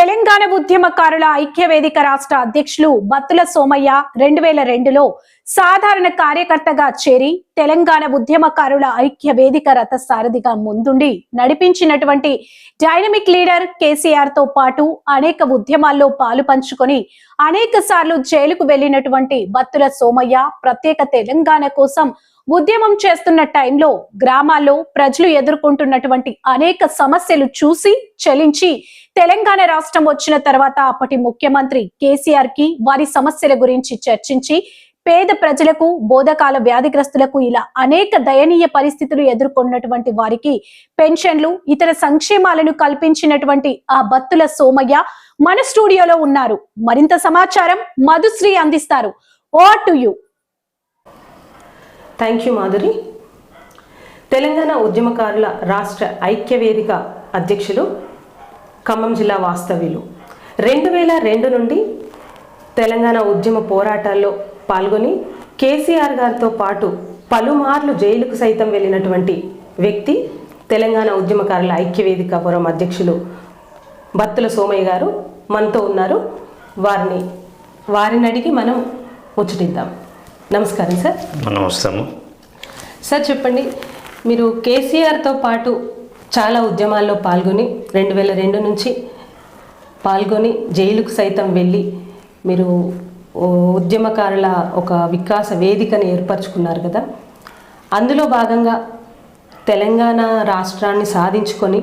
తెలంగాణ ఉద్యమకారుల ఐక్య వేదిక రాష్ట్ర అధ్యక్షులు బత్తుల సోమయ్య రెండు వేల రెండులో సాధారణ కార్యకర్తగా చేరి తెలంగాణ ఉద్యమకారుల ఐక్య వేదిక రథ సారథిగా ముందుండి నడిపించినటువంటి డైనమిక్ లీడర్ కేసీఆర్తో పాటు అనేక ఉద్యమాల్లో పాలు పంచుకొని అనేక సార్లు జైలుకు వెళ్ళినటువంటి బత్తుల సోమయ్య ప్రత్యేక తెలంగాణ కోసం ఉద్యమం చేస్తున్న టైంలో గ్రామాల్లో ప్రజలు ఎదుర్కొంటున్నటువంటి అనేక సమస్యలు చూసి చలించి తెలంగాణ రాష్ట్రం వచ్చిన తర్వాత అప్పటి ముఖ్యమంత్రి కేసీఆర్కి వారి సమస్యల గురించి చర్చించి పేద ప్రజలకు బోధకాల వ్యాధిగ్రస్తులకు ఇలా అనేక దయనీయ పరిస్థితులు ఎదుర్కొన్నటువంటి వారికి పెన్షన్లు ఇతర సంక్షేమాలను కల్పించినటువంటి ఆ బత్తుల సోమయ్య మన స్టూడియోలో ఉన్నారు. మరింత సమాచారం మధుశ్రీ అందిస్తారు. Over to you. Thank you Madhuri Telangana ఉద్యమకారుల రాష్ట్ర ఐక్యవేదిక అధ్యక్షులు ఖమ్మం జిల్లా వాస్తవ్యులు. రెండు వేల రెండు నుండి తెలంగాణ ఉద్యమ పోరాటాల్లో పాల్గొని కేసీఆర్ గారితో పాటు పలుమార్లు జైలుకు సైతం వెళ్ళినటువంటి వ్యక్తి తెలంగాణ ఉద్యమకారుల ఐక్యవేదిక పురం అధ్యక్షులు బత్తుల సోమయ్య గారు. మనతో ఉన్నారు. వారిని వారిని అడిగి మనం ముచ్చటిద్దాం. నమస్కారం సార్. నమస్తము సార్ చెప్పండి. మీరు కేసీఆర్తో పాటు చాలా ఉద్యమాల్లో పాల్గొని రెండు వేల రెండు నుంచి పాల్గొని జైలుకు సైతం వెళ్ళి మీరు ఉద్యమకారుల ఒక వికాస వేదికని ఏర్పరచుకున్నారు కదా. అందులో భాగంగా తెలంగాణ రాష్ట్రాన్ని సాధించుకొని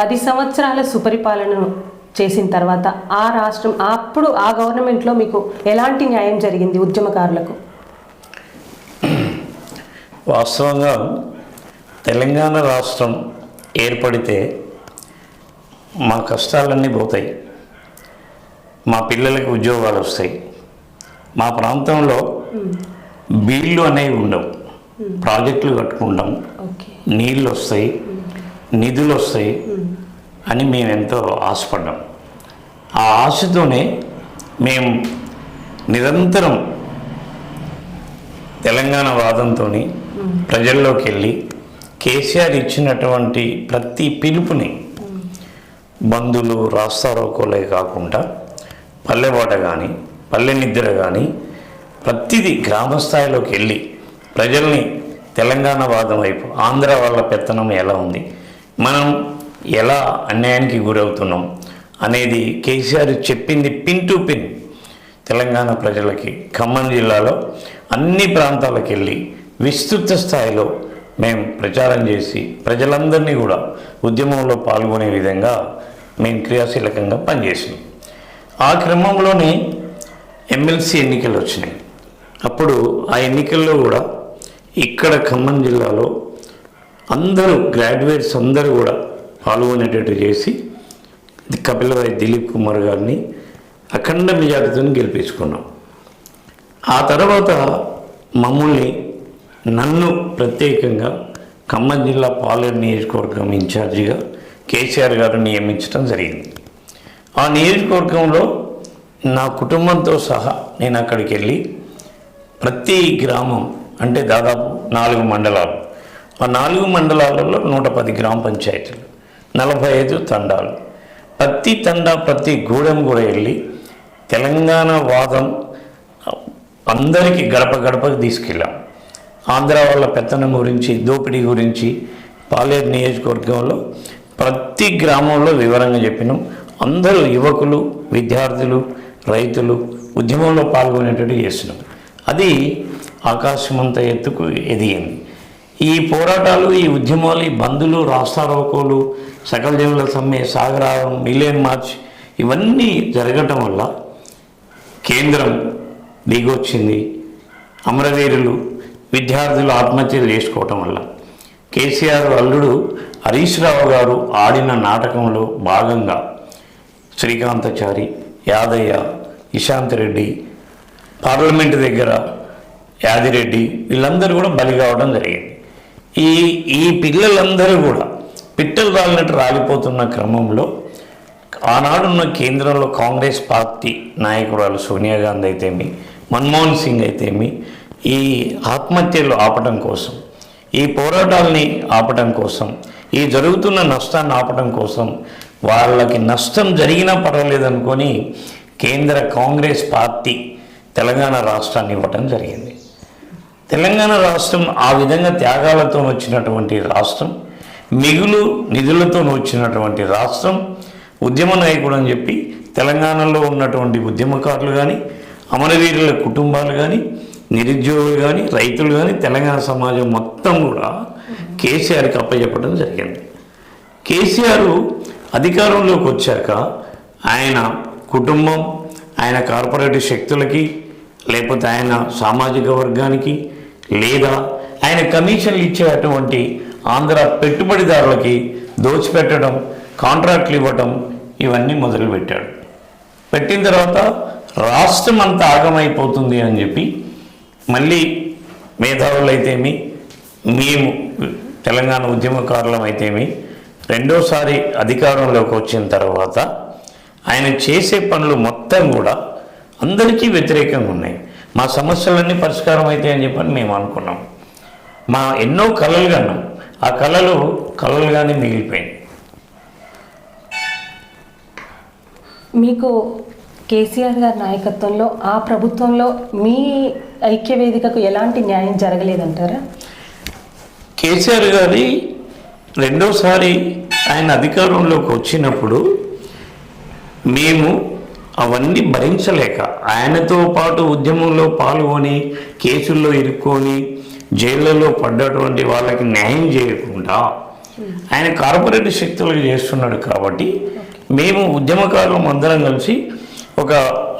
పది సంవత్సరాల సుపరిపాలనను చేసిన తర్వాత ఆ రాష్ట్రం అప్పుడు ఆ గవర్నమెంట్లో మీకు ఎలాంటి న్యాయం జరిగింది ఉద్యమకారులకు? వాస్తవంగా తెలంగాణ రాష్ట్రం ఏర్పడితే మా కష్టాలన్నీ పోతాయి. మా పిల్లలకి ఉద్యోగాలు వస్తాయి. మా ప్రాంతంలో బీళ్ళు అనేవి ఉండవు. ప్రాజెక్టులు కట్టుకుంటాం. నీళ్ళు వస్తాయి. నిధులు వస్తాయి. అని మేము ఎంతో ఆశపడ్డాం. ఆ ఆశతోనే మేము నిరంతరం తెలంగాణ వాదంతో ప్రజల్లోకి వెళ్ళి కేసీఆర్ ఇచ్చినటువంటి ప్రతి పిలుపుని బంధులు రాస్తారోకోలే కాకుండా పల్లెబాట కానీ పల్లె నిద్ర కానీ ప్రతిదీ గ్రామస్థాయిలోకి వెళ్ళి ప్రజల్ని తెలంగాణ వాదం వైపు ఆంధ్ర వాళ్ళ పెత్తనం ఎలా ఉంది మనం ఎలా అన్యాయానికి గురవుతున్నాం అనేది కేసీఆర్ చెప్పింది పిన్ టు పిన్ తెలంగాణ ప్రజలకి ఖమ్మం జిల్లాలో అన్ని ప్రాంతాలకు వెళ్ళి విస్తృత స్థాయిలో మేము ప్రచారం చేసి ప్రజలందరినీ కూడా ఉద్యమంలో పాల్గొనే విధంగా మేము క్రియాశీలకంగా పనిచేసినాం. ఆ క్రమంలోనే ఎమ్మెల్సీ ఎన్నికలు వచ్చినాయి. అప్పుడు ఆ ఎన్నికల్లో కూడా ఇక్కడ ఖమ్మం జిల్లాలో అందరూ గ్రాడ్యుయేట్స్ అందరూ కూడా పాల్గొనేటట్టు చేసి కపిలరాయ్ దిలీప్ కుమార్ గారిని అఖండ మెజార్టీతో గెలిపించుకున్నాం. ఆ తర్వాత మమ్మల్ని నన్ను ప్రత్యేకంగా ఖమ్మం జిల్లా పాలేరు నియోజకవర్గం ఇన్ఛార్జిగా కేసీఆర్ గారు నియమించడం జరిగింది. ఆ నియోజకవర్గంలో నా కుటుంబంతో సహా నేను అక్కడికి వెళ్ళి ప్రతి గ్రామం అంటే దాదాపు నాలుగు మండలాలు ఆ నాలుగు మండలాలలో నూట పది గ్రామ పంచాయతీలు నలభై ఐదు తండాలు. ప్రతి తండా ప్రతి గూడెం కూడా వెళ్ళి తెలంగాణ వాదం అందరికీ గడప గడపకు తీసుకెళ్ళాం. ఆంధ్ర వాళ్ళ పెత్తనం గురించి దోపిడీ గురించి పాలేరు నియోజకవర్గంలో ప్రతి గ్రామంలో వివరంగా చెప్పినాం. అందరూ యువకులు విద్యార్థులు రైతులు ఉద్యమంలో పాల్గొనేటట్టు చేస్తున్నాం. అది ఆకాశమంత ఎత్తుకు ఎదిగింది. ఈ పోరాటాలు ఈ ఉద్యమాలు ఈ బంధులు రాస్తారోకోలు సకల దేవుల సమ్మె సాగరారం మిలియన్ మార్చ్ ఇవన్నీ జరగటం వల్ల కేంద్రం దిగొచ్చింది. అమరవీరులు విద్యార్థులు ఆత్మహత్యలు చేసుకోవటం వల్ల. కేసీఆర్ అల్లుడు హరీష్ రావు గారు ఆడిన నాటకంలో భాగంగా శ్రీకాంతచారి యాదయ్య ఇశాంత్ రెడ్డి పార్లమెంట్ దగ్గర యాదిరెడ్డి వీళ్ళందరూ కూడా బలి కావడం జరిగింది. ఈ ఈ పిల్లలందరూ కూడా పిట్టలు రాలినట్టు రాలిపోతున్న క్రమంలో ఆనాడున్న కేంద్రంలో కాంగ్రెస్ పార్టీ నాయకురాలు సోనియా గాంధీ అయితేమి మన్మోహన్ సింగ్ అయితేమి ఈ ఆత్మహత్యలు ఆపడం కోసం ఈ పోరాటాలని ఆపడం కోసం ఈ జరుగుతున్న నష్టాన్ని ఆపడం కోసం వాళ్ళకి నష్టం జరిగినా పర్వాలేదనుకొని కేంద్ర కాంగ్రెస్ పార్టీ తెలంగాణ రాష్ట్రాన్ని ఇవ్వటం జరిగింది. తెలంగాణ రాష్ట్రం ఆ విధంగా త్యాగాలతో వచ్చినటువంటి రాష్ట్రం మిగులు నిధులతో వచ్చినటువంటి రాష్ట్రం ఉద్యమ నాయకుడు అని చెప్పి తెలంగాణలో ఉన్నటువంటి ఉద్యమకారులు కానీ అమరవీరుల కుటుంబాలు కానీ నిరుద్యోగులు కానీ రైతులు కానీ తెలంగాణ సమాజం మొత్తం కూడా కేసీఆర్కి అప్పచెప్పడం జరిగింది. కేసీఆర్ అధికారంలోకి వచ్చాక ఆయన కుటుంబం ఆయన కార్పొరేటివ్ శక్తులకి లేకపోతే ఆయన సామాజిక వర్గానికి లేదా ఆయన కమిషన్లు ఇచ్చేటువంటి ఆంధ్ర పెట్టుబడిదారులకి దోచిపెట్టడం కాంట్రాక్ట్లు ఇవ్వటం ఇవన్నీ మొదలుపెట్టాడు. పెట్టిన తర్వాత రాష్ట్రం అంతా ఆగమైపోతుంది అని చెప్పి మళ్ళీ మేధావులు అయితేమి మేము తెలంగాణ ఉద్యమకారులం అయితేమి రెండోసారి అధికారంలోకి వచ్చిన తర్వాత ఆయన చేసే పనులు మొత్తం కూడా అందరికీ వ్యతిరేకంగా ఉన్నాయి. మా సమస్యలన్నీ పరిష్కారం అవుతాయి అని చెప్పని మేము అనుకున్నాం. మా ఎన్నో కళలు కన్నాం. ఆ కళలు కళలుగానే మిగిలిపోయినాయి. మీకు కేసీఆర్ గారి నాయకత్వంలో ఆ ప్రభుత్వంలో మీ ఐక్య వేదికకు ఎలాంటి న్యాయం జరగలేదంటారా? కేసీఆర్ గారి రెండోసారి ఆయన అధికారంలోకి వచ్చినప్పుడు మేము అవన్నీ భరించలేక ఆయనతో పాటు ఉద్యమంలో పాల్గొని కేసుల్లో ఇరుక్కొని జైళ్ళలో పడ్డటువంటి వాళ్ళకి న్యాయం చేయకుండా ఆయన కార్పొరేట్ శక్తులకు చేస్తున్నాడు కాబట్టి మేము ఉద్యమకారులం అందరం కలిసి ఒక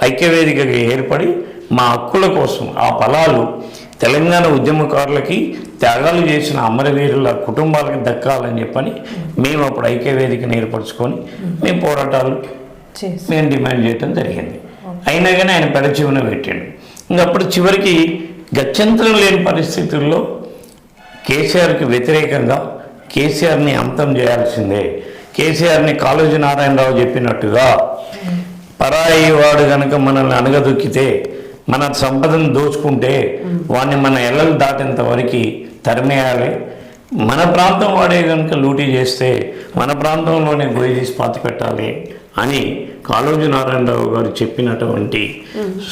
ఐక్యవేదికగా ఏర్పడి మా హక్కుల కోసం ఆ ఫలాలు తెలంగాణ ఉద్యమకారులకి త్యాగాలు చేసిన అమరవీరుల కుటుంబాలకి దక్కాలని చెప్పని మేము అప్పుడు ఐక్యవేదికను ఏర్పరచుకొని మేము పోరాటాలు మేము డిమాండ్ చేయటం జరిగింది. అయినా కానీ ఆయన పెడచివన పెట్టాడు. ఇంకా అప్పుడు చివరికి గత్యంతరం లేని పరిస్థితుల్లో కేసీఆర్కి వ్యతిరేకంగా కేసీఆర్ని అంతం చేయాల్సిందే. కేసీఆర్ని కాళోజీ నారాయణరావు చెప్పినట్టుగా పరాయి వాడు కనుక మనల్ని అనగదొక్కితే మన సంపదను దోచుకుంటే వాడిని మన ఎల్లలు దాటేంత వరకు తరిమేయాలి. మన ప్రాంతం వాడే కనుక లూటీ చేస్తే మన ప్రాంతంలోనే గురి తీసి పాత పెట్టాలి అని కాళోజీ నారాయణరావు గారు చెప్పినటువంటి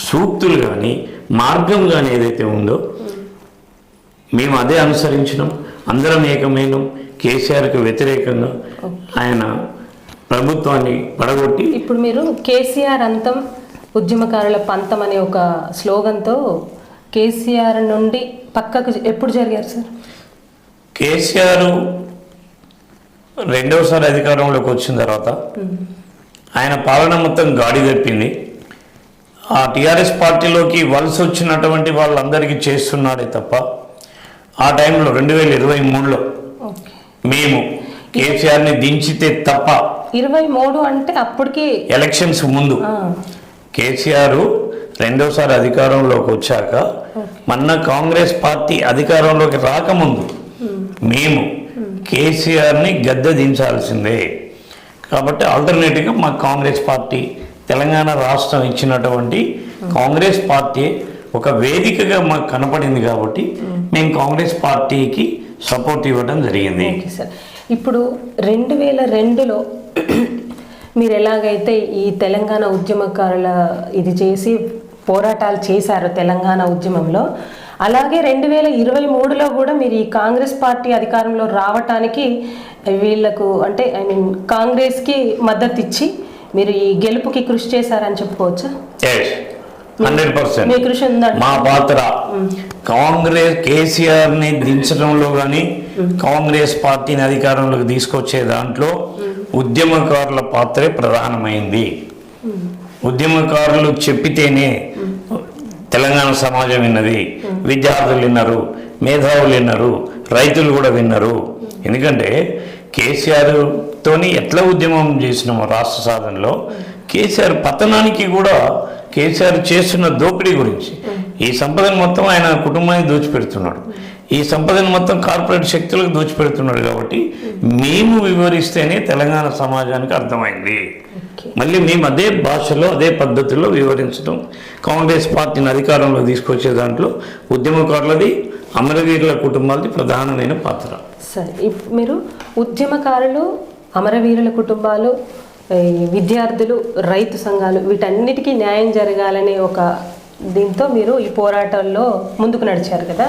సూక్తులు కానీ మార్గం కానీ ఏదైతే ఉందో మేము అదే అనుసరించినాం. అందరం ఏకమైనం. కేసీఆర్కి వ్యతిరేకంగా ఆయన ప్రభుత్వాన్ని పడగొట్టి ఇప్పుడు మీరు కేసీఆర్ అంతం ఉద్యమకారుల పంతం అనే ఒక స్లోగన్తో కేసీఆర్ నుండి పక్కకు ఎప్పుడు జరిగారు సార్? కేసీఆర్ రెండవసారి అధికారంలోకి వచ్చిన తర్వాత ఆయన పాలన మొత్తం గాడి తప్పింది. ఆ టీఆర్ఎస్ పార్టీలోకి వలస వచ్చినటువంటి వాళ్ళందరికీ చేస్తున్నాడే తప్ప ఆ టైంలో రెండు వేల ఇరవై మూడులో మేము కేసీఆర్ని దించితే తప్ప ఇరవై మూడు అంటే అప్పటికి ఎలక్షన్స్ ముందు. కేసీఆర్ రెండోసారి అధికారంలోకి వచ్చాక మొన్న కాంగ్రెస్ పార్టీ అధికారంలోకి రాకముందు మేము కేసీఆర్ని గద్దె దించాల్సిందే. కాబట్టి ఆల్టర్నేటివ్గా మా కాంగ్రెస్ పార్టీ తెలంగాణ రాష్ట్రం ఇచ్చినటువంటి కాంగ్రెస్ పార్టీ ఒక వేదికగా మాకు కనపడింది కాబట్టి మేము కాంగ్రెస్ పార్టీకి సపోర్ట్ ఇవ్వడం జరిగింది. సార్. ఇప్పుడు రెండు వేల రెండులో మీరు ఎలాగైతే ఈ తెలంగాణ ఉద్యమకారుల ఇది చేసి పోరాటాలు చేశారు తెలంగాణ ఉద్యమంలో అలాగే రెండు వేల ఇరవై మూడులో కూడా మీరు ఈ కాంగ్రెస్ పార్టీ అధికారంలో రావటానికి వీళ్ళకు అంటే ఐ మీన్ కాంగ్రెస్కి మద్దతు ఇచ్చి మీరు ఈ గెలుపుకి కృషి చేశారని చెప్పుకోవచ్చా? Hundred percent. మీ పాత్ర. కాంగ్రెస్ కేసీఆర్ని దించడంలో కానీ కాంగ్రెస్ పార్టీని అధికారంలోకి తీసుకొచ్చే దాంట్లో ఉద్యమకారుల పాత్రే ప్రధానమైంది. ఉద్యమకారులు చెప్పితేనే తెలంగాణ సమాజం విన్నది. విద్యార్థులు విన్నారు మేధావులు విన్నారు రైతులు కూడా విన్నారు. ఎందుకంటే కేసీఆర్ తోని ఎట్లా ఉద్యమం చేసినామో రాష్ట్ర సాధనలో కేసీఆర్ పతనానికి కూడా కేసీఆర్ చేస్తున్న దోపిడీ గురించి. ఈ సంపదను మొత్తం ఆయన కుటుంబానికి దోచిపెడుతున్నాడు. ఈ సంపదను మొత్తం కార్పొరేట్ శక్తులకు దోచిపెడుతున్నాడు కాబట్టి మేము వివరిస్తేనే తెలంగాణ సమాజానికి అర్థమైంది. మళ్ళీ మేము అదే భాషలో అదే పద్ధతిలో వివరించడం. కాంగ్రెస్ పార్టీని అధికారంలో తీసుకొచ్చే దాంట్లో ఉద్యమకారులది అమరవీరుల కుటుంబాలది ప్రధానమైన పాత్ర. సరే మీరు ఉద్యమకారులు అమరవీరుల కుటుంబాలు విద్యార్థులు రైతు సంఘాలు వీటన్నిటికీ న్యాయం జరగాలనే ఒక దీంతో మీరు ఈ పోరాటాల్లో ముందుకు నడిచారు కదా.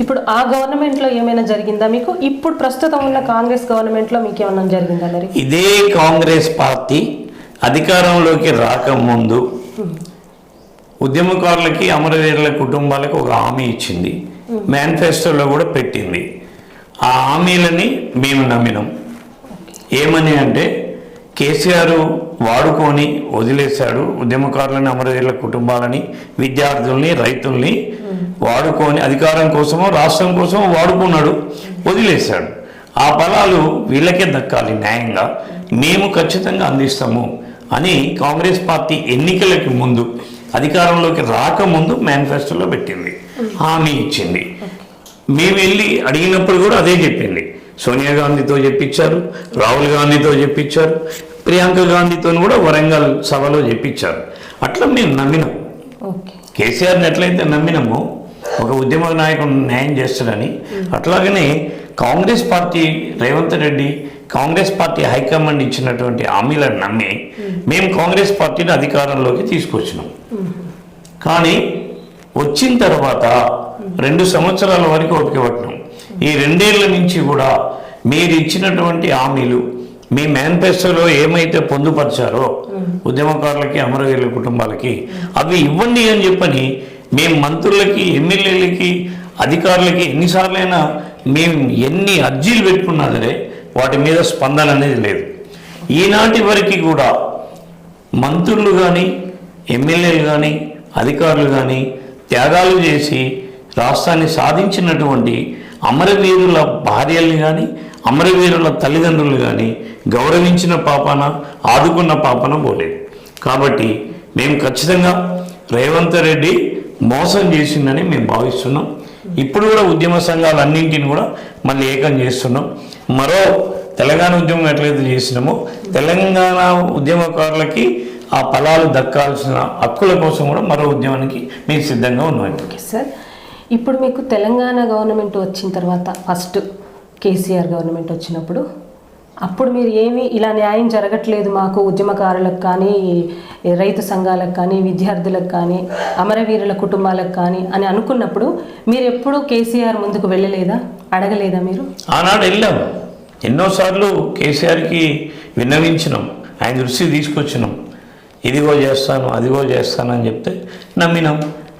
ఇప్పుడు ఆ గవర్నమెంట్లో ఏమైనా జరిగిందా మీకు? ఇప్పుడు ప్రస్తుతం ఉన్న కాంగ్రెస్ గవర్నమెంట్లో మీకు ఏమైనా జరిగిందా మరి? ఇదే కాంగ్రెస్ పార్టీ అధికారంలోకి రాకముందు ఉద్యమకారులకి అమరవీరుల కుటుంబాలకు ఒక హామీ ఇచ్చింది. మేనిఫెస్టోలో కూడా పెట్టింది. ఆ హామీలని మేము నమ్మినాం. ఏమని అంటే కేసీఆర్ వాడుకొని వదిలేశాడు. ఉద్యమకారులని అమరవీరుల కుటుంబాలని విద్యార్థుల్ని రైతుల్ని వాడుకొని అధికారం కోసమో రాష్ట్రం కోసమో వాడుకున్నాడు వదిలేశాడు. ఆ ఫలాలు వీళ్ళకే దక్కాలి న్యాయంగా. మేము ఖచ్చితంగా అందిస్తాము అని కాంగ్రెస్ పార్టీ ఎన్నికలకి ముందు అధికారంలోకి రాకముందు మేనిఫెస్టోలో పెట్టింది. హామీ ఇచ్చింది. మేము వెళ్ళి అడిగినప్పుడు కూడా అదే చెప్పింది. సోనియా గాంధీతో చెప్పించారు రాహుల్ గాంధీతో చెప్పించారు ప్రియాంక గాంధీతో కూడా వరంగల్ సభలో చెప్పించారు అట్లా మేము నమ్మినాం. కేసీఆర్ని ఎట్లయితే నమ్మినామో ఒక ఉద్యమ నాయకుడు న్యాయం చేస్తాడని అట్లాగనే Congress party Revanth Reddy Congress party high command ఇచ్చినటువంటి హామీలను నమ్మి మేము కాంగ్రెస్ పార్టీని అధికారంలోకి తీసుకొచ్చినాం. కానీ వచ్చిన తర్వాత రెండు సంవత్సరాల వరకు ఓపిక పట్టినాం. ఈ రెండేళ్ళ నుంచి కూడా మీరు ఇచ్చినటువంటి హామీలు మీ మేనిఫెస్టోలో ఏమైతే పొందుపరిచారో ఉద్యమకారులకి అమరవీరుల కుటుంబాలకి అవి ఇవ్వండి అని చెప్పని మేము మంత్రులకి ఎమ్మెల్యేలకి అధికారులకి ఎన్నిసార్లైనా మేము ఎన్ని అర్జీలు పెట్టుకున్నా సరే వాటి మీద స్పందన అనేది లేదు. ఈనాటి వరకు కూడా మంత్రులు కానీ ఎమ్మెల్యేలు కానీ అధికారులు కానీ త్యాగాలు చేసి రాష్ట్రాన్ని సాధించినటువంటి అమరవీరుల భార్యల్ని కానీ అమరవీరుల తల్లిదండ్రులు కానీ గౌరవించిన పాపన ఆదుకున్న పాపన పోలేదు. కాబట్టి మేము ఖచ్చితంగా రేవంత్ రెడ్డి మోసం చేసిందని మేము భావిస్తున్నాం. ఇప్పుడు కూడా ఉద్యమ సంఘాలన్నింటిని కూడా మళ్ళీ ఏకం చేస్తున్నాం. మరో తెలంగాణ ఉద్యమం ఎట్లయితే చేసినామో తెలంగాణ ఉద్యమకారులకి ఆ ఫలాలు దక్కాల్సిన హక్కుల కోసం కూడా మరో ఉద్యమానికి మేము సిద్ధంగా ఉన్నాం. Okay sir. ఇప్పుడు మీకు తెలంగాణ గవర్నమెంట్ వచ్చిన తర్వాత ఫస్ట్ కేసీఆర్ గవర్నమెంట్ వచ్చినప్పుడు అప్పుడు మీరు ఏమి ఇలా న్యాయం జరగట్లేదు మాకు ఉద్యమకారులకు కానీ రైతు సంఘాలకు కానీ విద్యార్థులకు కానీ అమరవీరుల కుటుంబాలకు కానీ అని అనుకున్నప్పుడు మీరు ఎప్పుడు కేసీఆర్ ముందుకు వెళ్ళలేదా? అడగలేదా మీరు? ఆనాడు వెళ్ళాం. ఎన్నోసార్లు కేసీఆర్కి విన్నవించినాం. ఆయన దృష్టి తీసుకొచ్చినాం. ఇదిగో చేస్తాను అదిగో చేస్తాను అని చెప్తే నమ్మినాం.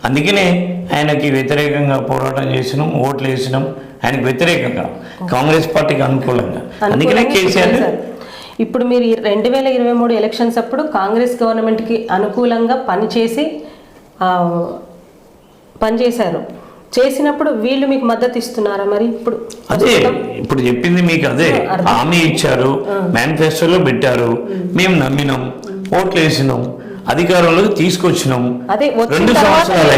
అందుకనే ఆయనకి వ్యతిరేకంగా పోరాటం చేసినాం ఓట్లు వేసినాం. ఆయనకు వ్యతిరేకంగా కాంగ్రెస్ పార్టీకి అనుకూలంగా. అందుకనే కేసీఆర్. ఇప్పుడు మీరు రెండు వేల ఇరవై మూడు ఎలక్షన్స్ అప్పుడు కాంగ్రెస్ గవర్నమెంట్కి అనుకూలంగా పనిచేసి పనిచేశారు చేసినప్పుడు వీళ్ళు మీకు మద్దతు ఇస్తున్నారా మరి ఇప్పుడు? అదే ఇప్పుడు చెప్పింది మీకు అదే. హామీ ఇచ్చారు మేనిఫెస్టోలో పెట్టారు మేము నమ్మినాం ఓట్లు వేసినాం అధికారంలోకి తీసుకొచ్చినాం. రెండు సంవత్సరాలు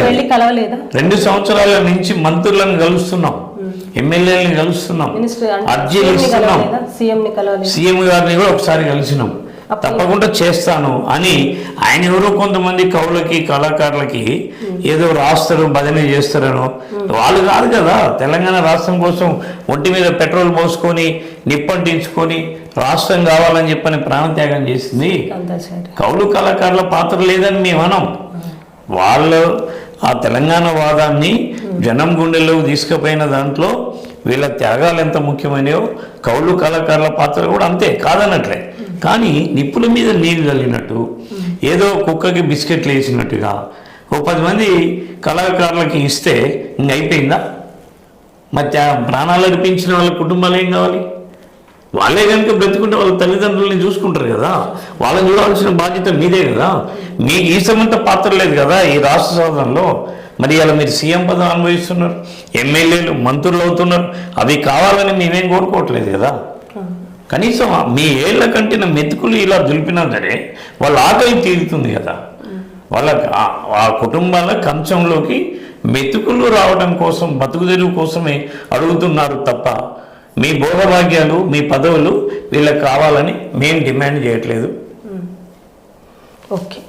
రెండు సంవత్సరాల నుంచి మంత్రులను కలుస్తున్నాం. ఎమ్మెల్యేలను కలుస్తున్నాం. అర్జీలు ఇస్తున్నాం. సీఎం గారిని కూడా ఒకసారి కలిసినాం. తప్పకుండా చేస్తాను అని ఆయన ఎవరో కొంతమంది కవులకి కళాకారులకి ఏదో రాస్తారు భజన చేస్తారనో. వాళ్ళు కాదు కదా. తెలంగాణ రాష్ట్రం కోసం ఒంటి మీద పెట్రోల్ పోసుకొని నిప్పంటించుకొని రాష్ట్రం కావాలని చెప్పని ప్రాణత్యాగం చేసింది. కౌలు కళాకారుల పాత్ర లేదని మేము అనం వాళ్ళు ఆ తెలంగాణ వాదాన్ని జనం గుండెల్లోకి తీసుకుపోయిన దాంట్లో వీళ్ళ త్యాగాలు ఎంత ముఖ్యమైనయో కౌలు కళాకారుల పాత్ర కూడా అంతే కాదన్నట్లే. కానీ నిప్పుల మీద నీళ్ళు చల్లినట్టు ఏదో కుక్కకి బిస్కెట్లు వేసినట్టుగా ఓ పది మంది కళాకారులకి ఇస్తే ఇంక అయిపోయిందా? మరి ప్రాణాలు అర్పించిన వాళ్ళ కుటుంబాలు ఏం కావాలి? వాళ్ళే కనుక బ్రతుకుంటే వాళ్ళ తల్లిదండ్రుల్ని చూసుకుంటారు కదా. వాళ్ళని చూడాల్సిన బాధ్యత మీదే కదా. మీకు ఈ సమంత పాత్ర లేదు కదా ఈ రాష్ట్ర సాధనలో మరి ఇలా మీరు సీఎం పదం అనుభవిస్తున్నారు ఎమ్మెల్యేలు మంత్రులు అవుతున్నారు. అవి కావాలని మేమేం కోరుకోవట్లేదు కదా. కనీసం మీ ఏళ్ళ కంటిన మెతుకులు ఇలా దులిపినా సరే వాళ్ళ ఆకలి తీరుతుంది కదా. వాళ్ళ ఆ- కుటుంబాల కంచంలోకి మెతుకులు రావడం కోసం బతుకుదెరువు కోసమే అడుగుతున్నారు తప్ప మీ భోగభాగ్యాలు మీ పదవులు వీళ్ళకి కావాలని మేము డిమాండ్ చేయట్లేదు. ఓకే.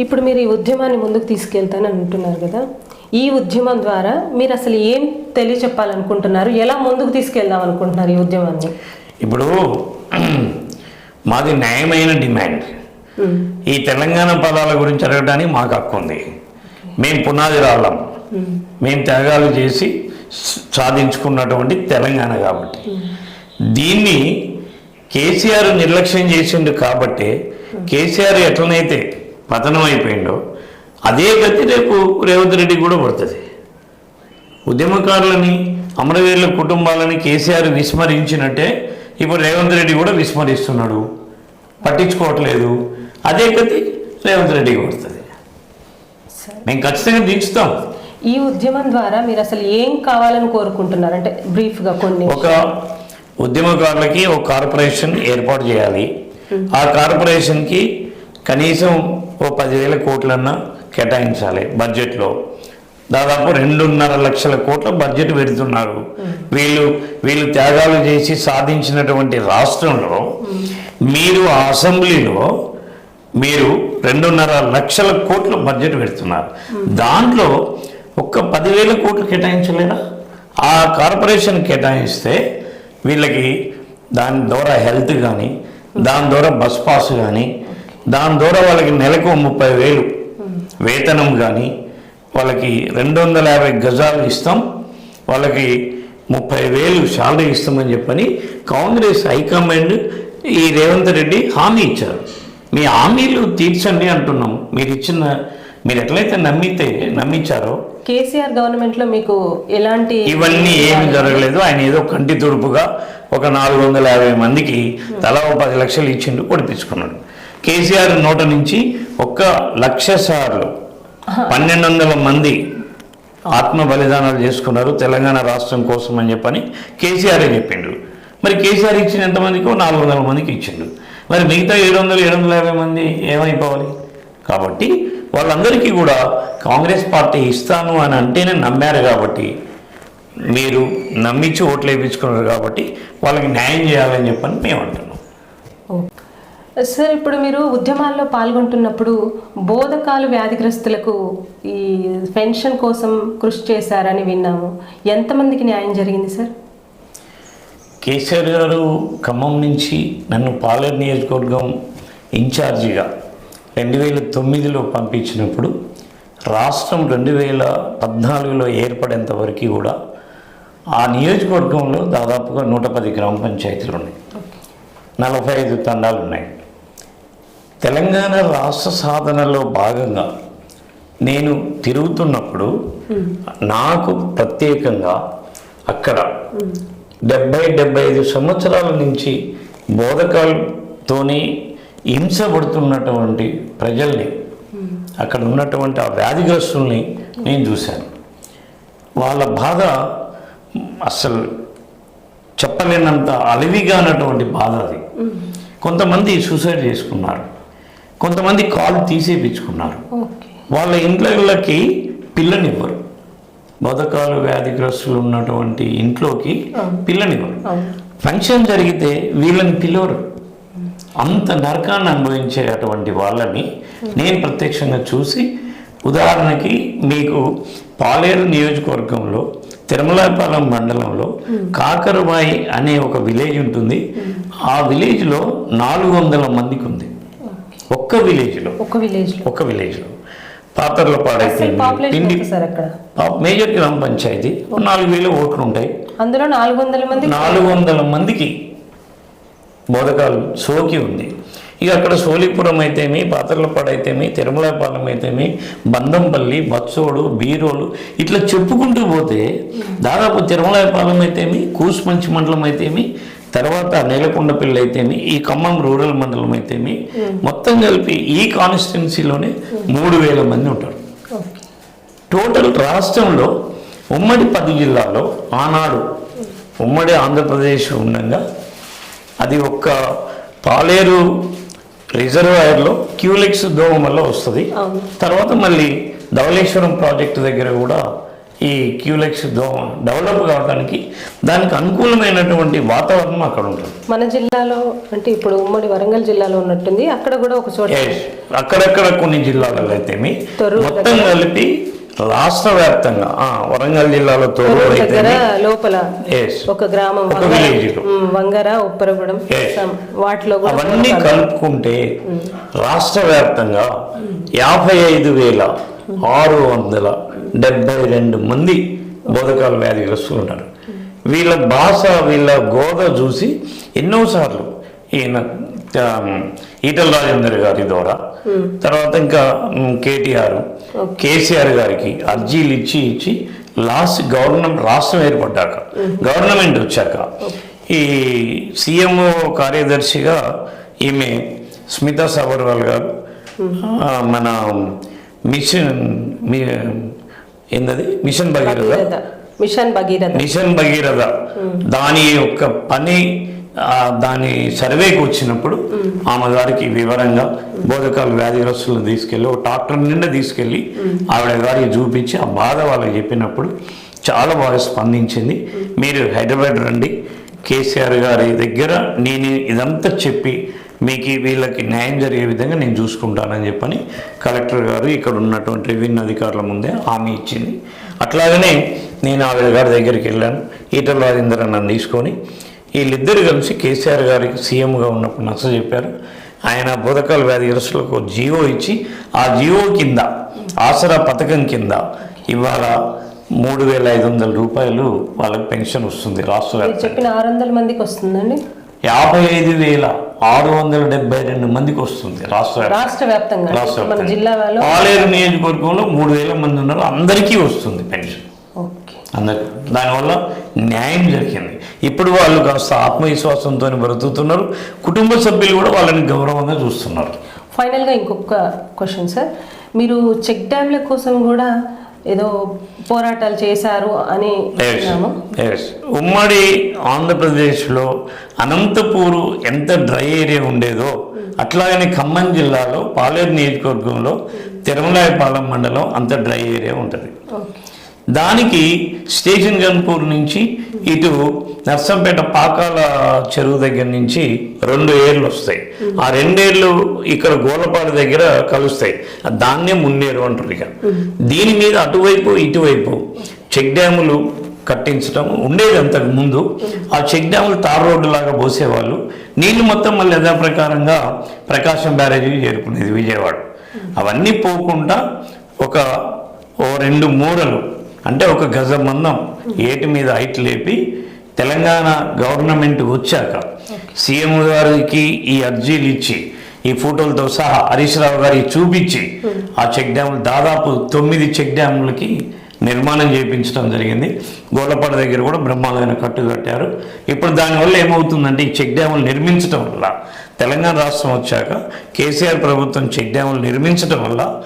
ఇప్పుడు మీరు ఈ ఉద్యమాన్ని ముందుకు తీసుకెళ్తానని అంటున్నారు కదా. ఈ ఉద్యమం ద్వారా మీరు అసలు ఏం తెలియచెప్పాలనుకుంటున్నారు? ఎలా ముందుకు తీసుకెళ్దాం అనుకుంటున్నారు ఈ ఉద్యమాన్ని? ఇప్పుడు మాది న్యాయమైన డిమాండ్. ఈ తెలంగాణ పదాల గురించి అడగడానికి మాకు హక్కు ఉంది. మేము పునాది రాళ్ళం. మేము. త్యాగాలు చేసి సాధించుకున్నటువంటి తెలంగాణ కాబట్టి. దీన్ని కేసీఆర్ నిర్లక్ష్యం చేసిండు కాబట్టి కేసీఆర్ ఎట్లనైతే పతనం అయిపోయిండో అదే గతి రేపు రేవంత్ రెడ్డి కూడా పడుతుంది. ఉద్యమకారులని అమరవీరుల కుటుంబాలని కేసీఆర్ విస్మరించినట్టే ఇప్పుడు రేవంత్ రెడ్డి కూడా విస్మరిస్తున్నాడు. పట్టించుకోవట్లేదు. అదే గతి రేవంత్ రెడ్డికి పడుతుంది. మేము ఖచ్చితంగా దించుతాం. ఈ ఉద్యమం ద్వారా మీరు అసలు ఏం కావాలని కోరుకుంటున్నారు? అంటే బ్రీఫ్గా కొన్ని ఒక ఉద్యమకారులకి ఒక కార్పొరేషన్ ఏర్పాటు చేయాలి. ఆ కార్పొరేషన్కి కనీసం ఓ పదివేల కోట్లన్నా కేటాయించాలి బడ్జెట్లో. దాదాపు రెండున్నర లక్షల కోట్ల బడ్జెట్ పెడుతున్నారు. వీళ్ళు వీళ్ళు త్యాగాలు చేసి సాధించినటువంటి రాష్ట్రంలో మీరు ఆ అసెంబ్లీలో మీరు రెండున్నర లక్షల కోట్ల బడ్జెట్ పెడుతున్నారు. దాంట్లో ఒక్క పదివేల కోట్లు కేటాయించలేదా? ఆ కార్పొరేషన్ కేటాయిస్తే వీళ్ళకి దాని ద్వారా హెల్త్ కానీ దాని ద్వారా బస్ పాస్ కానీ దాని ద్వారా వాళ్ళకి నెలకు ముప్పై వేలు వేతనం కానీ వాళ్ళకి రెండు వందల యాభై గజాలు ఇస్తాం వాళ్ళకి ముప్పై వేలు శాలరీ ఇస్తామని చెప్పని కాంగ్రెస్ హైకమాండ్ ఈ రేవంత్ రెడ్డి హామీ ఇచ్చారు. మీ హామీలు తీర్చండి అంటున్నాం మీరు ఇచ్చిన మీరు ఎట్లయితే నమ్మితే నమ్మించారో కేసీఆర్ గవర్నమెంట్లో మీకు ఎలాంటి ఇవన్నీ ఏమి జరగలేదు. ఆయన ఏదో కంటి తుడుపుగా ఒక నాలుగు వందల యాభై మందికి తలా పది లక్షలు ఇచ్చిండు పొడిపించుకున్నాడు. కేసీఆర్ నోట నుంచి ఒక్క లక్ష సార్లు పన్నెండు వందల మంది ఆత్మ బలిదానాలు చేసుకున్నారు తెలంగాణ రాష్ట్రం కోసం అని చెప్పని కేసీఆర్ చెప్పిండు. మరి కేసీఆర్ ఇచ్చిన ఎంతమందికో నాలుగు వందల మందికి ఇచ్చిండు. మరి మిగతా ఏడు వందలు ఏడు వందల యాభై మంది ఏమైపోవాలి? కాబట్టి వాళ్ళందరికీ కూడా కాంగ్రెస్ పార్టీ ఇస్తాను అని అంటేనే నమ్మారు కాబట్టి మీరు నమ్మించి ఓట్లు వేయించుకున్నారు కాబట్టి వాళ్ళకి న్యాయం చేయాలని చెప్పని మేము అంటున్నాం. సార్ ఇప్పుడు మీరు ఉద్యమాల్లో పాల్గొంటున్నప్పుడు బోధకాలు వ్యాధిగ్రస్తులకు ఈ పెన్షన్ కోసం కృషి చేశారని విన్నాము. ఎంతమందికి న్యాయం జరిగింది సార్? కేసీఆర్ గారు ఖమ్మం నుంచి నన్ను పాలేరు నియోజకవర్గం ఇన్ఛార్జిగా రెండు వేల తొమ్మిదిలో పంపించినప్పుడు రాష్ట్రం రెండు వేల పద్నాలుగులో ఏర్పడేంత వరకు కూడా ఆ నియోజకవర్గంలో దాదాపుగా నూట పది గ్రామ పంచాయతీలు ఉన్నాయి. నలభై ఐదు తండాలు ఉన్నాయి తెలంగాణ రాష్ట్ర సాధనలో భాగంగా నేను తిరుగుతున్నప్పుడు నాకు ప్రత్యేకంగా అక్కడ డెబ్బై డెబ్బై ఐదు సంవత్సరాల నుంచి బోధకాలతోని హింసపడుతున్నటువంటి ప్రజల్ని అక్కడ ఉన్నటువంటి ఆ వ్యాధిగ్రస్తుల్ని నేను చూశాను. వాళ్ళ బాధ అసలు చెప్పలేనంత అలవిగానటువంటి బాధ అది. కొంతమంది సూసైడ్ చేసుకున్నారు. కొంతమంది కాలు తీసేపించుకున్నారు. వాళ్ళ ఇంట్లోకి పిల్లనివ్వరు. బోధకాలు వ్యాధిగ్రస్తులు ఉన్నటువంటి ఇంట్లోకి పిల్లనివ్వరు. ఫంక్షన్ జరిగితే వీళ్ళని పిలవరు. అంత నరకాన్ని అనుభవించే అటువంటి వాళ్ళని నేను ప్రత్యక్షంగా చూసి ఉదాహరణకి మీకు పాలేరు నియోజకవర్గంలో తిరుమలాపాలెం మండలంలో కాకరబాయి అనే ఒక విలేజ్ ఉంటుంది. ఆ విలేజ్లో నాలుగు వందల మందికి ఉంది. ఒక్క విలేజ్లో. ఒక విలేజ్ ఒక్క విలేజ్లో. అసలు పాపులేషన్ పిండి మేజర్ గ్రామ పంచాయతీ. నాలుగు వేల ఓట్లు ఉంటాయి అందులో నాలుగు వందల మంది నాలుగు వందల మందికి. బోధకాలు సోకి ఉంది. ఇక అక్కడ సోలిపురం అయితేమి పాతర్లపాడు అయితేమి తిరుమలపాలెం అయితేమి బందంపల్లి బత్సోడు బీరోలు ఇట్లా చెప్పుకుంటూ పోతే దాదాపు తిరుమలపాలెం అయితేమి కూసుమంచి మండలం అయితేమి తర్వాత నేలకొండపల్లి అయితేమి ఈ ఖమ్మం రూరల్ మండలం అయితేమి మొత్తం కలిపి ఈ కాన్స్టిట్యున్సీలోనే మూడు వేల మంది ఉంటారు. టోటల్ రాష్ట్రంలో ఉమ్మడి పది జిల్లాలో ఆనాడు ఉమ్మడి ఆంధ్రప్రదేశ్ ఉండగా అది ఒక్క పాలేరు రిజర్వాయర్లో క్యూలెక్స్ దోమ వల్ల వస్తుంది. తర్వాత మళ్ళీ ధవళేశ్వరం ప్రాజెక్టు దగ్గర కూడా ఈ క్యూలెక్స్ దోమ డెవలప్ కావడానికి దానికి అనుకూలమైనటువంటి వాతావరణం అక్కడ ఉంటుంది మన జిల్లాలో అంటే ఇప్పుడు ఉమ్మడి వరంగల్ జిల్లాలో ఉన్నట్టుంది అక్కడ కూడా ఒక చోట. అక్కడక్కడ కొన్ని జిల్లాలలో తొర్రూరు మొత్తం కలిపి రాష్ట్ర వ్యాప్తంగా ఆ, వరంగల్ జిల్లాలో లోపల. ఒక గ్రామం వంగర ఉప్పరగూడెం వాటిలో అవన్నీ కలుపుకుంటే రాష్ట్ర వ్యాప్తంగా యాభై ఐదు వేల ఆరు వందల డెబ్బై రెండు మంది బోధకాల వ్యాధిగ్రస్తులు ఉన్నారు వీళ్ళ భాష వీళ్ళ గోద చూసి ఎన్నోసార్లు ఈయన ఈటల రాజేందర్ గారి ద్వారా. తర్వాత ఇంకా కేటీఆర్. కేసీఆర్ గారికి అర్జీలు ఇచ్చి ఇచ్చి లాస్ట్ గవర్నమెంట్ రాష్ట్రం ఏర్పడ్డాక గవర్నమెంట్ వచ్చాక ఈ సీఎం కార్యదర్శిగా ఈమె స్మితా సబర్వాల్ గారు ఆ, మన మిషన్ ఏందది? Mission Bhagiratha. Mission Bhagiratha. Mission Bhagiratha. దాని యొక్క పని దాని సర్వేకి వచ్చినప్పుడు ఆమె గారికి వివరంగా బోధకాలు వ్యాధిగ్రస్తులను తీసుకెళ్ళి ఒక ట్రాక్టర్ నిండా తీసుకెళ్ళి ఆవిడ గారికి చూపించి ఆ బాధ వాళ్ళకి చెప్పినప్పుడు చాలా బాగా స్పందించింది. మీరు హైదరాబాద్ రండి. కేసీఆర్ గారి దగ్గర నేను ఇదంతా చెప్పి మీకు వీళ్ళకి న్యాయం జరిగే విధంగా నేను చూసుకుంటానని చెప్పని కలెక్టర్ గారు ఇక్కడ ఉన్నటువంటి రెవెన్యూ అధికారుల ముందే హామీ ఇచ్చింది. అట్లాగనే నేను ఆవిడ గారి దగ్గరికి వెళ్ళాను. ఈటల రాజేందర్ నన్ను తీసుకొని వీళ్ళిద్దరు కలిసి కేసీఆర్ గారికి సీఎంగా ఉన్నప్పుడు నచ్చ చెప్పారు. ఆయన బోధకాల వ్యాధిగ్రస్తులకు జీవో ఇచ్చి ఆ జీవో కింద ఆసరా పథకం కింద ఇవాళ మూడు వేల ఐదు వందల రూపాయలు వాళ్ళకి పెన్షన్ వస్తుంది రాష్ట్ర చెప్పిన ఆరు వందల మందికి వస్తుందండి? యాభై ఐదు వేల ఆరు వందల డెబ్బై రెండు మందికి వస్తుంది రాష్ట్ర. రాష్ట్ర వ్యాప్తంగా. రాష్ట్ర. జిల్లాలో పాలేరు నియోజకవర్గంలో మూడు వేల మంది ఉన్నారు అందరికీ వస్తుంది పెన్షన్. ఓకే అందరికి దానివల్ల న్యాయం జరిగింది. ఇప్పుడు వాళ్ళు కాస్త ఆత్మవిశ్వాసంతో బ్రతుకుతున్నారు. కుటుంబ సభ్యులు కూడా వాళ్ళని గౌరవంగా చూస్తున్నారు. ఫైనల్గా ఇంకొక క్వశ్చన్ సార్. మీరు చెక్ డ్యామ్ల కోసం కూడా ఏదో పోరాటాలు చేశారు అని. ఉమ్మడి ఆంధ్రప్రదేశ్లో అనంతపూరు ఎంత డ్రై ఏరియా ఉండేదో అట్లాగనే ఖమ్మం జిల్లాలో పాలేరు నియోజకవర్గంలో తిరుమలాయపాలెం మండలం అంత డ్రై ఏరియా ఉంటుంది. దానికి స్టేషన్ గన్పూర్ నుంచి ఇటు నర్సంపేట పాకాల చెరువు దగ్గర నుంచి రెండు ఏర్లు వస్తాయి. ఆ రెండేర్లు ఇక్కడ గోలపాడు దగ్గర కలుస్తాయి. దాన్నే మున్నేరు అంటారు ఇక. దీని మీద అటువైపు ఇటువైపు చెక్ డ్యాములు కట్టించడం ఉండేది అంతకు ముందు. ఆ చెక్ డ్యాములు తార్ రోడ్డు లాగా పోసేవాళ్ళు. నీళ్ళు మొత్తం మళ్ళీ యథాప్రకారంగా ప్రకాశం బ్యారేజీకి చేరుకునేది విజయవాడ. అవన్నీ పోకుండా ఒక ఓ రెండు మూరలు అంటే ఒక గజ మందం ఏటి మీద హైట్ లేపి తెలంగాణ గవర్నమెంట్ వచ్చాక సీఎం గారికి ఈ అర్జీలు ఇచ్చి ఈ ఫోటోలతో సహా హరీష్ రావు గారికి చూపించి ఆ చెక్ డ్యాములు దాదాపు తొమ్మిది చెక్ డ్యాములకి నిర్మాణం చేయించడం జరిగింది. గోలపాడ దగ్గర కూడా బ్రహ్మాండమైన కట్టు కట్టారు. ఇప్పుడు దానివల్ల ఏమవుతుందంటే ఈ చెక్ డ్యాములు నిర్మించడం వల్ల తెలంగాణ రాష్ట్రం వచ్చాక కేసీఆర్ ప్రభుత్వం చెక్ డ్యాములు నిర్మించడం వల్ల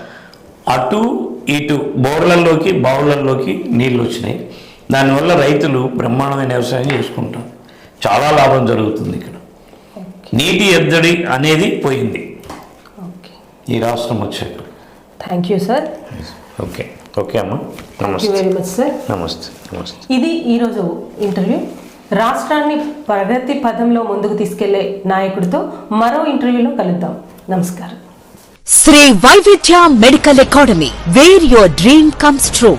అటు ఇటు బోర్లల్లోకి బావులల్లోకి నీళ్ళు వచ్చినాయి. దానివల్ల రైతులు బ్రహ్మాండమైన వ్యవసాయం చేసుకుంటారు. చాలా లాభం జరుగుతుంది ఇక్కడ. నీటి ఎద్దడి అనేది పోయింది. ఓకే. ఈ రాష్ట్రం వచ్చాక. Thank you sir. Okay. Okay అమ్మా. నమస్తే. వెరీ మచ్ సార్ నమస్తే. నమస్తే. ఇది ఈరోజు ఇంటర్వ్యూ. రాష్ట్రాన్ని ప్రగతి పదంలో ముందుకు తీసుకెళ్ళే నాయకుడితో మరో ఇంటర్వ్యూలో కలుద్దాం. నమస్కారం. Sri Vaividhya medical academy where your dream comes true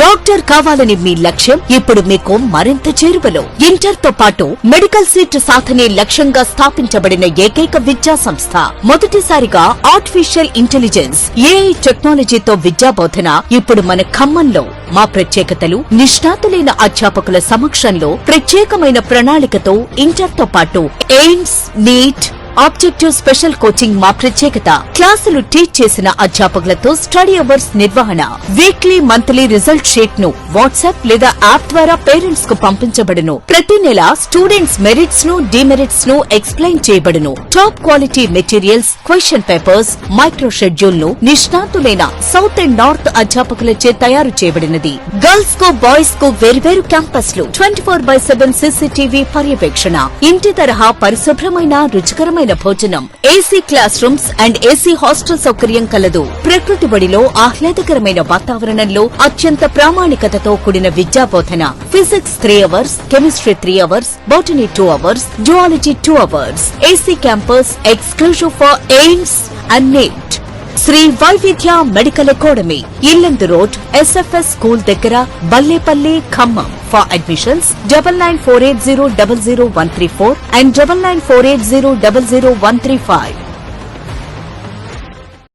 doctor కావాలని మీ లక్ష్యం ఇప్పుడు మీకు మరింత చేరువలో. ఇంటర్తో పాటు మెడికల్ సీట్ సాధనే లక్ష్యంగా స్థాపించబడిన ఏకైక విద్యా సంస్థ. మొదటిసారిగా ఆర్టిఫిషియల్ ఇంటెలిజెన్స్ ఏఐ టెక్నాలజీతో విద్యా బోధన ఇప్పుడు మన ఖమ్మంలో. మా ప్రత్యేకతలు నిష్ణాతులైన అధ్యాపకుల సమక్షంలో ప్రత్యేకమైన ప్రణాళికతో ఇంటర్తో పాటు AIIMS NEET objective special coaching మా ప్రత్యేకత. క్లాసులు టీచ్ చేసిన అధ్యాపకులతో స్టడీ అవర్స్ నిర్వహణ. వీక్లీ మంత్లీ రిజల్ట్ షీట్ను వాట్సాప్ లేదా యాప్ ద్వారా పేరెంట్స్కు పంపించబడును. ప్రతి నెల స్టూడెంట్స్ మెరిట్స్ను డిమెరిట్స్ను ఎక్స్ప్లెయిన్ చేయబడును. Top quality materials question papers micro షెడ్యూల్ను నిష్ణాతులైన సౌత్ అండ్ నార్త్ అధ్యాపకులచే తయారు చేయబడినది. గర్ల్స్కు బాయ్స్కు వేర్వేరు క్యాంపస్లు. Twenty four by seven CCTV పర్యవేక్షణ. ఇంటి తరహా పరిశుభ్రమైన రుచికరమైన రుచికరమైన భోజనం AC classrooms and AC hostel సౌకర్యం కలదు. ప్రకృతి బడిలో ఆహ్లాదకరమైన వాతావరణంలో అత్యంత ప్రామాణికతతో కూడిన విద్యా బోధన. Physics three hours chemistry three hours botany two hours zoology two hours AC campus exclusive for AIIMS and NEET Sri Vaividhya medical academy Yellandu road SFS school దగ్గర Ballepalli Khammam. For admissions double nine four eight zero double zero one three four and double nine four eight zero double zero one three five